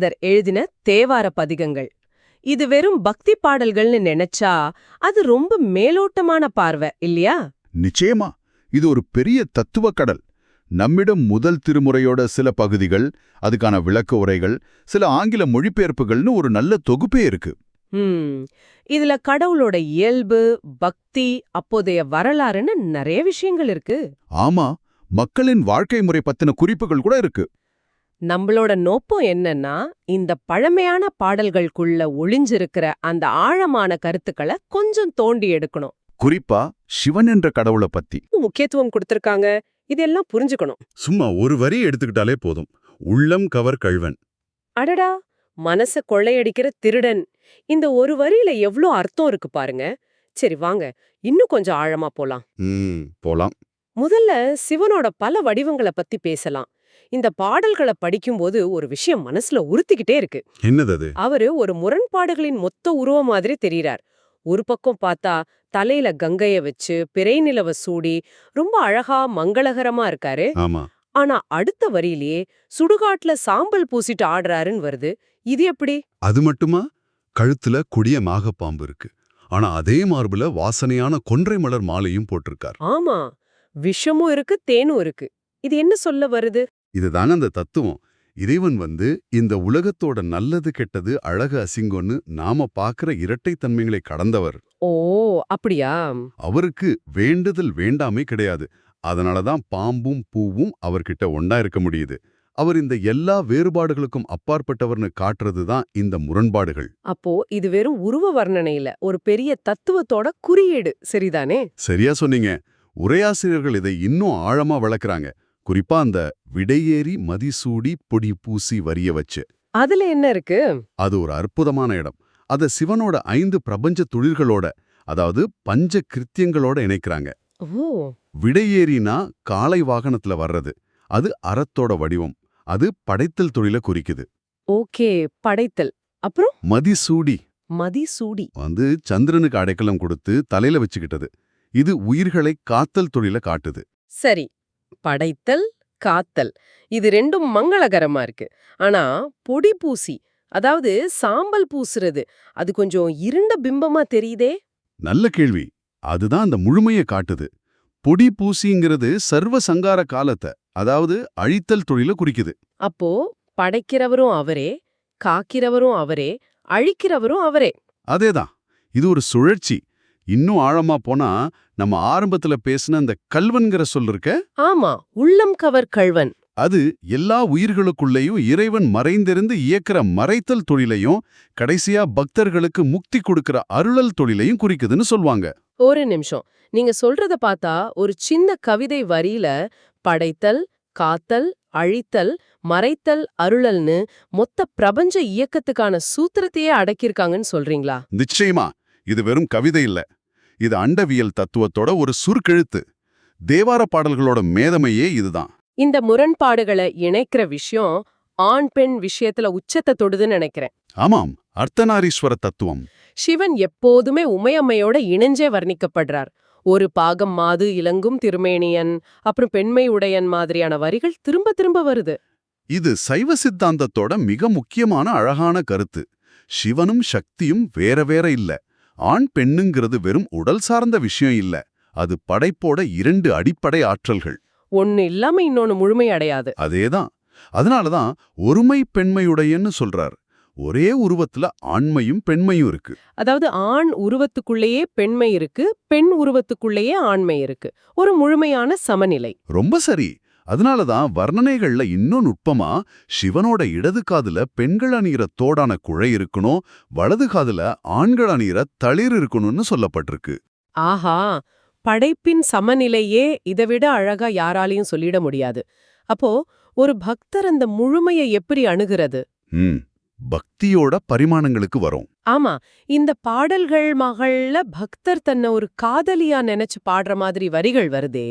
தர் எழுதின தேவார பதிகங்கள். இது வெறும் பக்தி பாடல்கள்னு நினைச்சா அது ரொம்ப மேலோட்டமான பார்வை இல்லையா? நிச்சயமா. இது ஒரு பெரிய தத்துவ கடல். நம்மிடம் முதல் திருமுறையோட சில பகுதிகள் அதுக்கான விளக்க உரைகள் சில ஆங்கில மொழிபெயர்ப்புகள்னு ஒரு நல்ல தொகுப்பே இருக்கு. இதுல கடவுளோட இயல்பு பக்தி அப்போதைய வரலாறுன்னு நிறைய விஷயங்கள் இருக்கு. ஆமா. மக்களின் வாழ்க்கை முறை பத்தின குறிப்புகள் கூட இருக்கு. நம்மளோட நோக்கம் என்னன்னா இந்த பழமையான பாடல்களுக்குள்ள ஒளிஞ்சிருக்கிற அந்த ஆழமான கருத்துக்களை கொஞ்சம் தோண்டி எடுக்கணும். குறிப்பா சிவன் என்ற கடவுளை பத்தி. முக்கியத்துவம் கொடுத்திருக்காங்க. இதெல்லாம் புரிஞ்சுக்கணும். சும்மா ஒரு வரி எடுத்துக்கிட்டாலே போதும். உள்ளம் கவர் கழ்வன். அடடா! மனச கொள்ளையடிக்கிற திருடன். இந்த ஒரு வரியில எவ்ளோ அர்த்தம் இருக்கு பாருங்க. சரி வாங்க. இன்னும் கொஞ்சம் ஆழமா போலாம். போலாம். முதல்ல சிவனோட பல வடிவங்களை பத்தி பேசலாம். இந்த பாடல்களை படிக்கும்போது ஒரு விஷயம் மனசுல உறுத்திக்கிட்டே இருக்கு. என்னது அவரு ஒரு முரண்பாடுகளின் மொத்த உருவம் மாதிரி தெரியறார். ஒரு பக்கம் பார்த்தா தலையில கங்கைய வச்சு பிறை நிலவ சூடி ரொம்ப அழகா மங்களகரமா இருக்காரு. ஆமா. ஆனா அடுத்த வரியிலேயே சுடுகாட்டுல சாம்பல் பூசிட்டு ஆடுறாருன்னு வருது. இது எப்படி? அது மட்டுமா? கழுத்துல கொடிய மாகப்பாம்பு இருக்கு. ஆனா அதே மார்புல வாசனையான கொன்றை மலர் மாலையும் போட்டிருக்கார். ஆமா. விஷமும் இருக்கு தேனும் இருக்கு. இது என்ன சொல்ல வருது? இதுதாங்க அந்த தத்துவம். இறைவன் வந்து இந்த உலகத்தோட நல்லது கெட்டது அழகு அசிங்கம்னு நாம பாக்குற இரட்டைத்தன்மைகளை கடந்தவர். ஓ அப்படியா? அவருக்கு வேண்டுதல் வேண்டாமே கிடையாது. அதனாலதான் பாம்பும் பூவும் அவர்கிட்ட ஒண்ணா இருக்க முடியுது. அவர் இந்த எல்லா வேறுபாடுகளுக்கும் அப்பாற்பட்டவர்னு காட்டுறதுதான் இந்த முரண்பாடுகள். அப்போ இது வெறும் உருவ வர்ணனை இல்ல ஒரு பெரிய தத்துவத்தோட குறியீடு. சரிதானே? சரியா சொன்னீங்க. உரையாசிரியர்கள் இதை இன்னும் ஆழமா வளர்க்கறாங்க. குறிப்பா அந்த விடையேறி மதிசூடி பொடி பூசி வரிய வச்சு. அதுல என்ன இருக்கு? அது ஒரு அற்புதமான இடம். அத சிவனோட ஐந்து பிரபஞ்ச தொழில்களோட அதாவது பஞ்ச கிருத்தியங்களோட இணைக்கிறாங்க. விடையேறினா காளை வாகனத்துல வர்றது. அது அறத்தோட வடிவம். அது படைத்தல் தொழில குறிக்குது. ஓகே படைத்தல். அப்புறம்? மதிசூடி. மதிசூடி. வந்து சந்திரனுக்கு அடைக்கலம் கொடுத்து தலையில வச்சுக்கிட்டது. இது உயிர்களை காத்தல் தொழில காட்டுது. சரி. படைத்தல் காத்தல். இது ரெண்டும் மங்களகரமா இருக்கு. ஆனா பொடி பூசி அதாவது சாம்பல் பூசுறது அது கொஞ்சம் இருண்ட பிம்பமா தெரியுதே? நல்ல கேள்வி. அதுதான் அந்த முழுமையை காட்டுது. பொடி பூசிங்கிறது சர்வ சங்கார காலத்தை அதாவது அழித்தல் தொழில குறிக்குது. அப்போ படைக்கிறவரும் அவரே காக்கிறவரும் அவரே அழிக்கிறவரும் அவரே. அதேதான். இது ஒரு சுழற்சி. இன்னும் ஆழமா போனா நம்ம ஆரம்பத்துல பேசின அந்த கல்வன்கிற சொல் இருக்க? ஆமா உள்ளம் கவர் கள்வன் அது எல்லா உயிர்களுக்குள்ளேயும் இறைவன் மறைந்திருந்து இயக்கிற மறைத்தல் தொழிலையும் கடைசியா பக்தர்களுக்கு முக்தி கொடுக்கிற அருளல் தொழிலையும் குறிக்குதுன்னு சொல்வாங்க. ஒரு நிமிஷம். நீங்க சொல்றத பார்த்தா ஒரு சின்ன கவிதை வரியில படைத்தல் காத்தல் அழித்தல் மறைத்தல் அருளல்னு மொத்த பிரபஞ்ச இயக்கத்துக்கான சூத்திரத்தையே அடக்கியிருக்காங்கன்னு சொல்றீங்களா? நிச்சயமா. இது வெறும் கவிதை இல்ல. இது அண்டவியல் தத்துவத்தோட ஒரு சுருக்கெழுத்து. தேவார பாடல்களோட மேதமையே இதுதான். இந்த முரண்பாடுகளை இணைக்கிற விஷயம் ஆண் பெண் விஷயத்துல உச்சத்தை தொடுதுன்னு நினைக்கிறேன். ஆமாம் அர்த்தநாரீஸ்வர தத்துவம். சிவன் எப்போதுமே உமையம்மையோட இணைஞ்சே வர்ணிக்கப்படுறார். ஒரு பாகம் மாது இலங்கும் திருமேனியன் அப்புறம் பெண்மை உடையன் மாதிரியான வரிகள் திரும்ப திரும்ப வருது. இது சைவ சித்தாந்தத்தோட மிக முக்கியமான அழகான கருத்து. சிவனும் சக்தியும் வேற வேற இல்ல. ஆண் பெண்ணுங்கிறது வெறும் உடல் சார்ந்த விஷயம் இல்ல. அது படைப்போட இரண்டு அடிப்படை ஆற்றல்கள். ஒன்னு இல்லாம இன்னொன்னு முழுமை அடையாது. அதேதான். அதனாலதான் ஒருமை பெண்மையுடையன்னு சொல்றார். ஒரே உருவத்துல ஆண்மையும் பெண்மையும் இருக்கு. அதாவது ஆண் உருவத்துக்குள்ளேயே பெண்மை இருக்கு பெண் உருவத்துக்குள்ளேயே ஆண்மை இருக்கு. ஒரு முழுமையான சமநிலை. ரொம்ப சரி. அதனாலதான் வர்ணனைகள்ல இன்னும் நுட்பமா சிவனோட இடது காதுல பெண்கள் அணியிற தோடான குழை இருக்கணும் வலது காதுல ஆண்கள் அணியிற தளிர் இருக்கணும்னு சொல்லப்பட்டிருக்கு. ஆஹா! படைப்பின் சமநிலையே இதைவிட அழகா யாராலையும் சொல்லிட முடியாது. அப்போ ஒரு பக்தர் அந்த முழுமையை எப்படி அணுகிறது? ம். பக்தியோட பரிமாணங்களுக்கு வரும். ஆமா இந்த பாடல்கள் மகள்ல பக்தர் தன்னை ஒரு காதலியா நினைச்சு பாடுற மாதிரி வரிகள் வருதே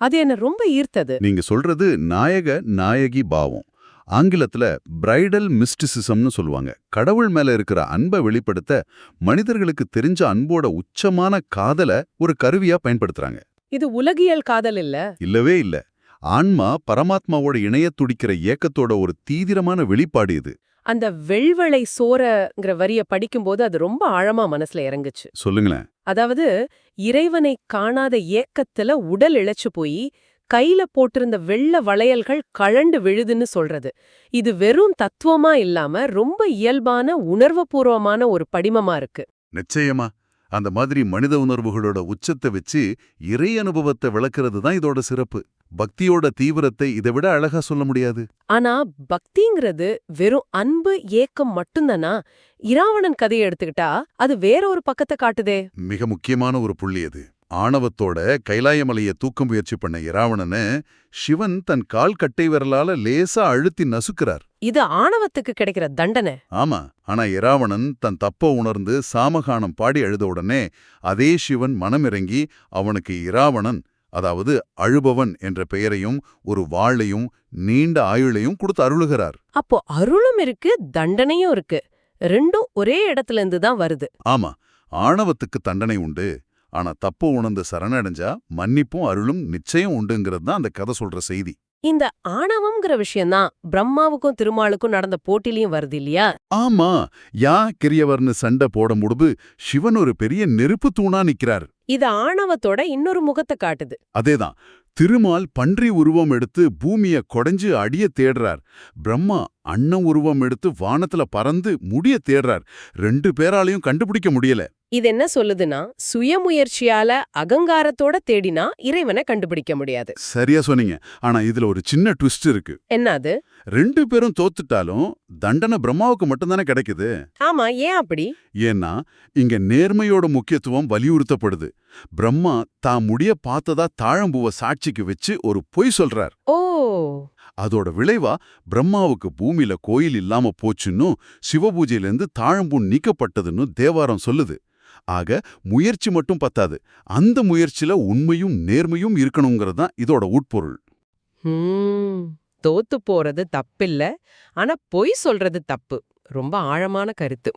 அது என்ன ரொம்ப ஈர்த்தது. நீங்க சொல்றது நாயக நாயகி பாவம். ஆங்கிலத்துல பிரைடல் மிஸ்டிசிசம்னு சொல்லுவாங்க. கடவுள் மேல இருக்கிற அன்பை வெளிப்படுத்த மனிதர்களுக்கு தெரிஞ்ச அன்போட உச்சமான காதலை ஒரு கருவியா பயன்படுத்துறாங்க. இது உலகியல் காதல் இல்ல. இல்லவே இல்ல. ஆன்மா பரமாத்மாவோட இணைய துடிக்கிற ஏக்கத்தோட ஒரு தீவிரமான வெளிப்பாடு இது. அந்த வெள்வளை சோரங்கிற வரிய படிக்கும்போது அது ரொம்ப ஆழமா மனசுல இறங்குச்சு. சொல்லுங்களேன். அதாவது இறைவனை காணாத ஏக்கத்துல உடல் இழைச்சு போய் கையில போட்டிருந்த வெள்ள வளையல்கள் கழண்டு விழுதுன்னு சொல்றது. இது வெறும் தத்துவமா இல்லாம ரொம்ப இயல்பான உணர்வுபூர்வமான ஒரு படிமமா இருக்கு. நிச்சயமா. அந்த மாதிரி மனித உணர்வுகளோட உச்சத்தை வச்சு இறை அனுபவத்தை விளக்குறது தான் இதோட சிறப்பு. பக்தியோட தீவிரத்தை இதை விட அழகா சொல்ல முடியாது. ஆனா பக்திங்கிறது வெறும் அன்பு ஏக்கம் மட்டும்தானா? இராவணன் கதையை எடுத்துக்கிட்டா அது வேற ஒரு பக்கத்தை காட்டுதே. மிக முக்கியமான ஒரு புள்ளி அது. ஆணவத்தோட கைலாயமலைய தூக்க முயற்சி பண்ண இராவணனை சிவன் தன் கால் கட்டை விரலால லேசா அழுத்தி நசுக்கிறார். இது ஆணவத்துக்கு கிடைக்கிற தண்டனை. ஆமா ஆனா இராவணன் தன் தப்ப உணர்ந்து சாமகானம் பாடி அழுத உடனே அதே சிவன் மனமிறங்கி அவனுக்கு இராவணன் அதாவது அழுபவன் என்ற பெயரையும் ஒரு வாளையும் நீண்ட ஆயுளையும் கொடுத்து அருளுகிறார். அப்போ அருளும் இருக்கு தண்டனையும் இருக்கு. ரெண்டும் ஒரே இடத்துல இருந்து தான் வருது. ஆமா ஆணவத்துக்கு தண்டனை உண்டு. ஆனா தப்பு உணர்ந்து சரணடைஞ்சா மன்னிப்பும் அருளும் நிச்சயம் உண்டுங்கிறது தான் அந்த கதை சொல்ற செய்தி. இந்த ஆணவம்ங்கிற விஷயம்தான் பிரம்மாவுக்கும் திருமாலுக்கும் நடந்த போட்டிலையும் வருது இல்லையா? ஆமா யா கிரியவர்னு சண்டை போட முடிவு சிவன் ஒரு பெரிய நெருப்பு தூணா நிக்கிறார். இது ஆணவத்தோட இன்னொரு முகத்தை காட்டுது. அதேதான் திருமால் பன்றி உருவம் எடுத்து பூமிய கொடைஞ்சு அடிய தேடுறார். பிரம்மா அன்ன உருவம் எடுத்து வானத்துல பறந்து முடிய தேடுறார். ரெண்டு பேராலையும் கண்டுபிடிக்க முடியல. இது என்ன சொல்லுதுன்னா சுயமுயற்சியால அகங்காரத்தோட தேடினா இறைவனை கண்டுபிடிக்க முடியாது. சரியா சொன்னீங்க. ஆனா இதுல ஒரு சின்ன ட்விஸ்ட் இருக்கு. என்னது? ரெண்டு பேரும் தோத்துட்டாலும் தண்டனை பிரம்மாவுக்கு மட்டும்தானே கிடைக்குது? ஆமா ஏன் அப்படி? ஏன்னா இங்க நேர்மையோட முக்கியத்துவம் வலியுறுத்தப்படுது. பிரம்மா தான் முடிய பார்த்ததா தாழம்பூவ சாட்சிக்கு வச்சு ஒரு பொய் சொல்றார். ஓ! அதோட விளைவா பிரம்மாவுக்கு பூமியில கோயில் இல்லாம போச்சுன்னும் சிவபூஜையிலிருந்து தாழம்பூ நீக்கப்பட்டதுன்னு தேவாரம் சொல்லுது. ஆக முயற்சி மட்டும் பத்தாது. அந்த முயற்சியில உண்மையும் நேர்மையும் இருக்கணுங்கிறது தான் இதோட உட்பொருள். தோத்து போறது தப்பில்ல. ஆனா பொய் சொல்றது தப்பு. ரொம்ப ஆழமான கருத்து.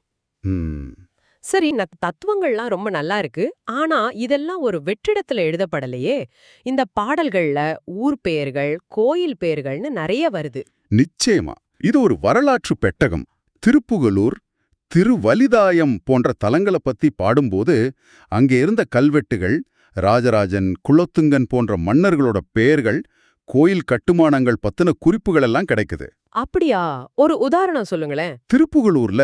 சரி ந தத்துவங்கள்லாம் ரொம்ப நல்லா இருக்கு. ஆனா இதெல்லாம் ஒரு வெற்றிடத்துல எழுதப்படலையே. இந்த பாடல்கள்ல ஊர் பெயர்கள் கோயில் பெயர்கள்னு நிறைய வருது. நிச்சயமா. இது ஒரு வரலாற்று பெட்டகம். திருப்புகலூர் திருவலிதாயம் போன்ற தலங்களை பத்தி பாடும்போது அங்கே இருந்த கல்வெட்டுகள் ராஜராஜன் குலோத்துங்கன் போன்ற மன்னர்களோட பெயர்கள் கோயில் கட்டுமானங்கள் பத்தின குறிப்புகள் எல்லாம் கிடைக்குது. அப்படியா? ஒரு உதாரணம் சொல்லுங்களேன். திருப்புகலூர்ல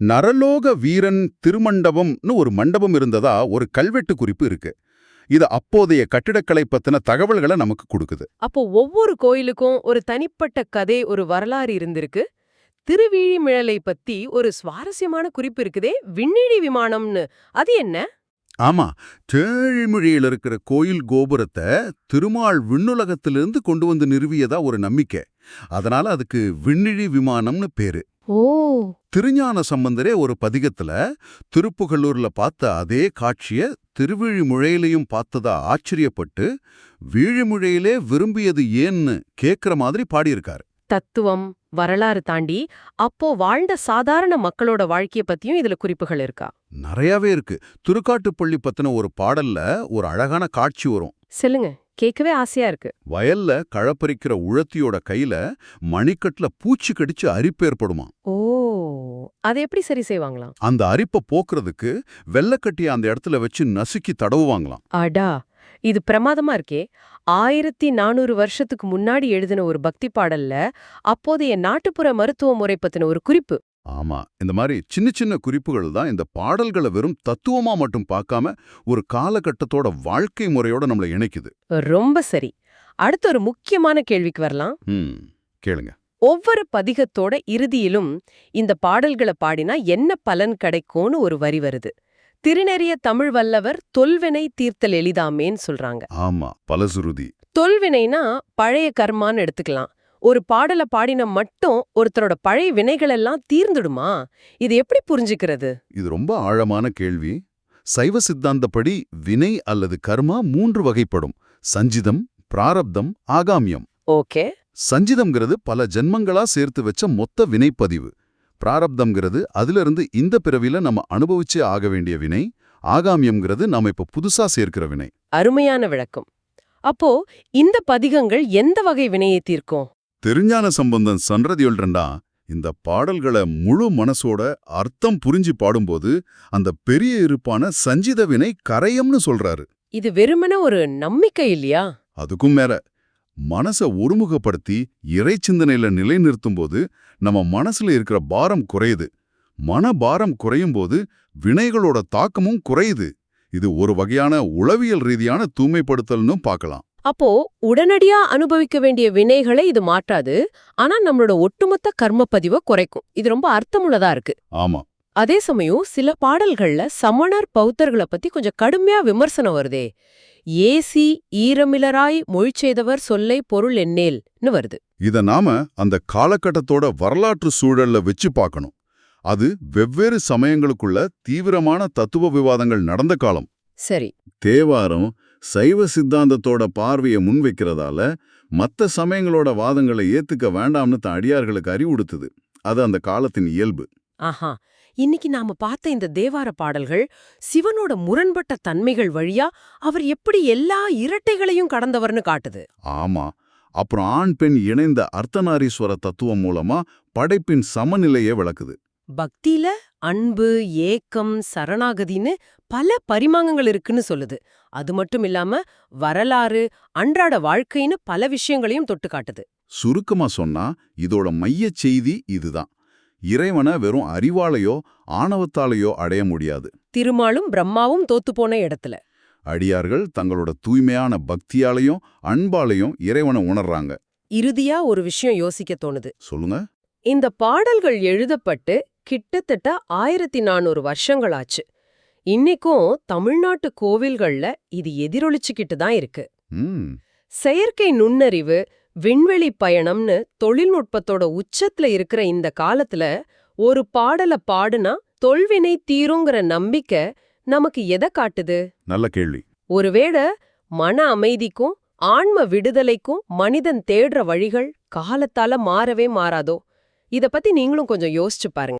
நரலோக வீரன் திருமண்டபம்னு ஒரு மண்டபம் இருந்ததா ஒரு கல்வெட்டு குறிப்பு இருக்கு. இது அப்போதைய கட்டிடக்கலை பத்தின தகவல்களை நமக்கு கொடுக்குது. அப்போ ஒவ்வொரு கோயிலுக்கும் ஒரு தனிப்பட்ட கதை ஒரு வரலாறு இருந்திருக்கு. திருவிழிமிழலை பத்தி ஒரு சுவாரஸ்யமான குறிப்பு இருக்குதே விண்ணிழி விமானம்னு. அது என்ன? ஆமா தேழிமொழியில் இருக்கிற கோயில் கோபுரத்தை திருமால் விண்ணுலகத்திலிருந்து கொண்டு வந்து நிறுவியதா ஒரு நம்பிக்கை. அதனால அதுக்கு விண்ணிழி விமானம்னு பேரு. ஓ! திருஞான சம்பந்தரே ஒரு பதிகத்துல திருப்புகலூர்ல பார்த்த அதே காட்சிய திருவிழிமுழையிலையும் பார்த்ததா ஆச்சரியப்பட்டு வீழிமுழையிலே விரும்பியது ஏன்னு கேக்குற மாதிரி பாடியிருக்காரு. தத்துவம் வரலாறு தாண்டி அப்போ வாழ்ந்த சாதாரண மக்களோட வாழ்க்கைய பத்தியும் இதுல குறிப்புகள் இருக்கா? நிறையாவே இருக்கு. திருக்காட்டுப்பள்ளி பத்தின ஒரு பாடல்ல ஒரு அழகான காட்சி வரும். சொல்லுங்க. கேட்கவே ஆசையா இருக்கு. வயல்ல கழப்பறிக்கிற உழத்தியோட கையில மணிக்கட்டுல பூச்சி கடிச்சு அரிப்பு ஏற்படுமா ஓ அதை எப்படி சரி செய்வாங்களாம்? அந்த அரிப்பை போக்குறதுக்கு வெள்ளக்கட்டிய அந்த இடத்துல வச்சு நசுக்கி தடவுவாங்களாம். அடா இது பிரமாதமா இருக்கே. ஆயிரத்தி நானூறு வருஷத்துக்கு முன்னாடி எழுதின ஒரு பக்தி பாடல்ல அப்போதைய நாட்டுப்புற மருத்துவ முறை பத்தின ஒரு குறிப்பு. ஆமா இந்த மாதிரி சின்ன சின்ன குறிப்புகள் தான் இந்த பாடல்களை வெறும் தத்துவமா மட்டும் பார்க்காம ஒரு காலகட்டத்தோட வாழ்க்கை முறையோட நம்மளை இணைக்குது. ரொம்ப சரி. அடுத்த ஒரு முக்கியமான கேள்விக்கு வரலாம். கேளுங்க. ஒவ்வொரு பதிகத்தோட இறுதியிலும் இந்த பாடல்களை பாடினா என்ன பலன் கிடைக்கும்னு ஒரு வரி வருது. திருநெறிய தமிழ் வல்லவர் தொல்வினை தீர்த்தல் எளிதாமேன்னு சொல்றாங்க. ஆமா பலசுருதி தொல்வினைனா பழைய கர்மான்னு எடுத்துக்கலாம். ஒரு பாடல பாடின மட்டும் ஒருத்தரோட பழைய வினைகள் எல்லாம் தீர்ந்துடுமா? இது எப்படி புரிஞ்சுக்கிறது? இது ரொம்ப ஆழமான கேள்வி. சைவ சித்தாந்தப்படி வினை அல்லது கர்மா மூன்று வகைப்படும். சஞ்சிதம் பிராரப்தம் ஆகாமியம். ஓகே. சஞ்சிதம்ங்கிறது பல ஜென்மங்களா சேர்த்து வச்ச மொத்த வினைப்பதிவு. பிராரப்தம்ங்கிறது அதிலிருந்து இந்த பிறவில நம்ம அனுபவிச்சே ஆக வேண்டிய வினை ஆகாமியம்ங்கிறது நாம இப்ப புதுசா சேர்க்கிற வினை. அருமையான விளக்கம். அப்போ இந்த பதிகங்கள் எந்த வகை வினையை தீர்க்கும்? திருஞான சம்பந்தன் சன்றதியொல்றண்டா இந்த பாடல்களை முழு மனசோட அர்த்தம் புரிஞ்சு பாடும்போது அந்த பெரிய இருப்பான சஞ்சித வினை கரையம்னு சொல்றாரு. இது வெறுமன ஒரு நம்பிக்கை இல்லையா? அதுக்கும் மேல. மனச ஒருமுகப்படுத்தி இறை சிந்தனையில நிலைநிறுத்தும்போது நம்ம மனசுல இருக்கிற பாரம் குறையுது. மன பாரம் குறையும் போது வினைகளோட தாக்கமும் குறையுது. இது ஒரு வகையான உளவியல் ரீதியான தூய்மைப்படுத்தல்னு பார்க்கலாம். அப்போ உடனடியா அனுபவிக்க வேண்டிய வினைகளை இது மாற்றாது. ஆனா நம்மளோட ஒட்டுமொத்த கர்ம பதிவை குறைக்கும். இது ரொம்ப அர்த்தமுள்ளதா இருக்கு. ஆமா. அதே சமயம் சில பாடல்கள்ல சமணர் பௌத்தர்களை பத்தி கொஞ்சம் கடுமையா விமர்சனம் வருதே. ஏசி ஈரமிலராய் மொழிச்செய்தவர் சொல்லை பொருள் எண்ணேல்னு வருது. இத நாம அந்த காலகட்டத்தோட வரலாற்று சூழல்ல வச்சு பார்க்கணும் அது வெவ்வேறு சமயங்களுக்குள்ள தீவிரமான தத்துவ விவாதங்கள் நடந்த காலம். சரி. தேவாரம் சைவ சித்தாந்தத்தோட பார்வையை முன்வைக்கிறதால மத்த சமயங்களோட வாதங்களை ஏத்துக்க வேண்டாம்னு தான் அடியார்களுக்கு அறிவுறுத்துது. அது அந்த காலத்தின் இயல்பு. ஆஹா. இன்னைக்கு நாம பார்த்த இந்த தேவார பாடல்கள் சிவனோட முரண்பட்ட தன்மைகள் வழியா அவர் எப்படி எல்லா இரட்டைகளையும் கடந்தவர்னு காட்டுது. ஆமா. அப்புறம் ஆண் பெண் இணைந்த அர்த்தநாரீஸ்வர தத்துவம் மூலமா படைப்பின் சமநிலையை விளக்குது. பக்தியில அன்பு ஏக்கம் சரணாகதின்னு பல பரிமாணங்கள் இருக்குன்னு சொல்லுது. அது மட்டும் இல்லாம வரலாறு அன்றாட வாழ்க்கைன்னு பல விஷயங்களையும் தொட்டு காட்டுது. சுருக்கமா சொன்னா இதோட மையச் செய்தி இதுதான். இறைவனை வெறும் அறிவாலையோ ஆணவத்தாலேயோ அடைய முடியாது. திருமாலும் பிரம்மாவும் தோத்து போன இடத்துல. அடியார்கள் தங்களோட தூய்மையான பக்தியாலையும் அன்பாலையும் இறைவனை உணர்றாங்க. இறுதியா ஒரு விஷயம் யோசிக்க தோணுது. சொல்லுங்க. இந்த பாடல்கள் எழுதப்பட்டு கிட்டத்தட்ட ஆயிரத்தி நானூறு வருஷங்களாச்சு. இன்னைக்கும் தமிழ்நாட்டு கோவில்கள்ல இது எதிரொலிச்சுக்கிட்டு தான் இருக்கு. செயற்கை நுண்ணறிவு விண்வெளி பயணம்னு தொழில்நுட்பத்தோட உச்சத்துல இருக்கிற இந்த காலத்துல ஒரு பாடல பாடுனா தொல்வினை தீருங்கிற நம்பிக்கை நமக்கு எதை காட்டுது? நல்ல கேள்வி. ஒருவேளை மன அமைதிக்கும் ஆன்ம விடுதலைக்கும் மனிதன் தேடுற வழிகள் காலத்தால மாறவே மாறாதோ? இத பத்தி நீங்களும் கொஞ்சம் யோசிச்சு பாருங்க.